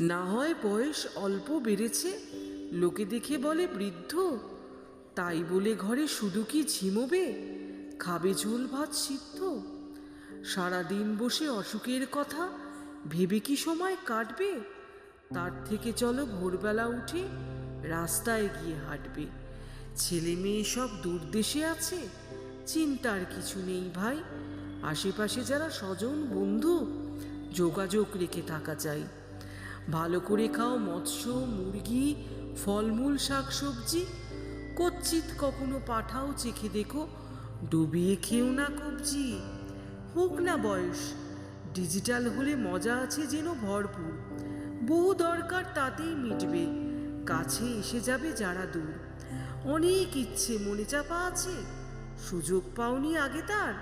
না হয় বয়স অল্প বেড়েছে, লোকে দেখে বলে বৃদ্ধ, তাই বলে ঘরে শুধু কি ঝিমোবে? খাবে ঝোল, ভাত, সিদ্ধ? সারাদিন বসে অসুখের কথা ভেবে কি সময় কাটবে? তার থেকে চলো ভোরবেলা উঠে রাস্তায় গিয়ে হাঁটবে। ছেলে মেয়ে সব দূর দেশে আছে, চিন্তার কিছু নেই ভাই। আশেপাশে যারা স্বজন, বন্ধু, যোগাযোগ রেখে থাকা চাই। ভালো করে খাও মৎস্য, মুরগি, ফলমূল, শাকসবজি। কচ্ছিত কখনো পাঠাও, চেখে দেখো, ডুবিয়ে খেও না কবজি। হোক না বয়স, ডিজিটাল হলে মজা আছে যেন ভরপুর। বহু দরকার তাতেই মিটবে, কাছে এসে যাবে যারা দূর। অনেক ইচ্ছে মনে চাপা আছে, সুযোগ পাওনি আগে তার।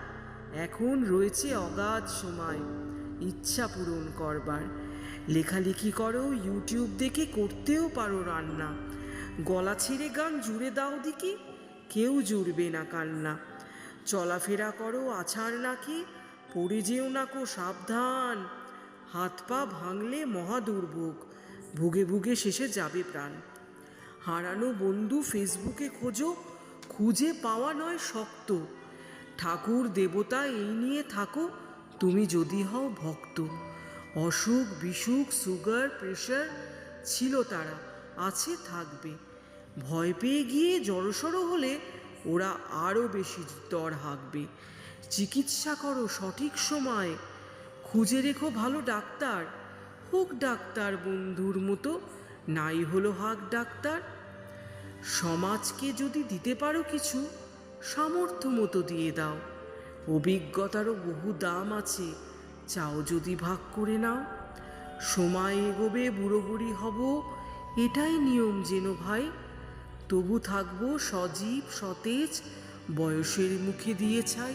এখন রয়েছে অগাধ সময়, ইচ্ছা পূরণ করবার। লেখালেখি করো ইউটিউব দেখে করতেও পারো রান্না। গলা ছেড়ে গান জুড়ে দাও দিকে, কেউ জুড়বে না কান্না। চলাফেরা করো আছাড় নাকি, পড়ে যেও না কো সাবধান। হাত পা ভাঙলে মহা দুর্ভোগ ভুগে ভুগে শেষে যাবে প্রাণ। হারানো বন্ধু ফেসবুকে খোঁজো, খুঁজে পাওয়া নয় শক্ত। ঠাকুর, দেবতা এই নিয়ে থাকো, তুমি যদি হও ভক্ত। অসুখ, বিসুখ, সুগার, প্রেশার ছিল তারা, আছে, থাকবে। ভয় পেয়ে গিয়ে জড়সড় হলে ওরা আরও বেশি দর হাঁকবে। চিকিৎসা করো সঠিক সময়। খুঁজে রেখো ভালো ডাক্তার। হোক ডাক্তার বন্ধুর মতো, নাই হলো হাক ডাক্তার। সমাজকে যদি দিতে পারো কিছু, সামর্থ্য মতো দিয়ে দাও। অভিজ্ঞতারও বহু দাম আছে। চাও যদি ভাগ করে নাও। সময় এগোবে বুড়ো বুড়ি হব, এটাই নিয়ম যেন ভাই। তবু থাকব সজীব, সতেজ, বয়সের মুখে দিয়ে ছাই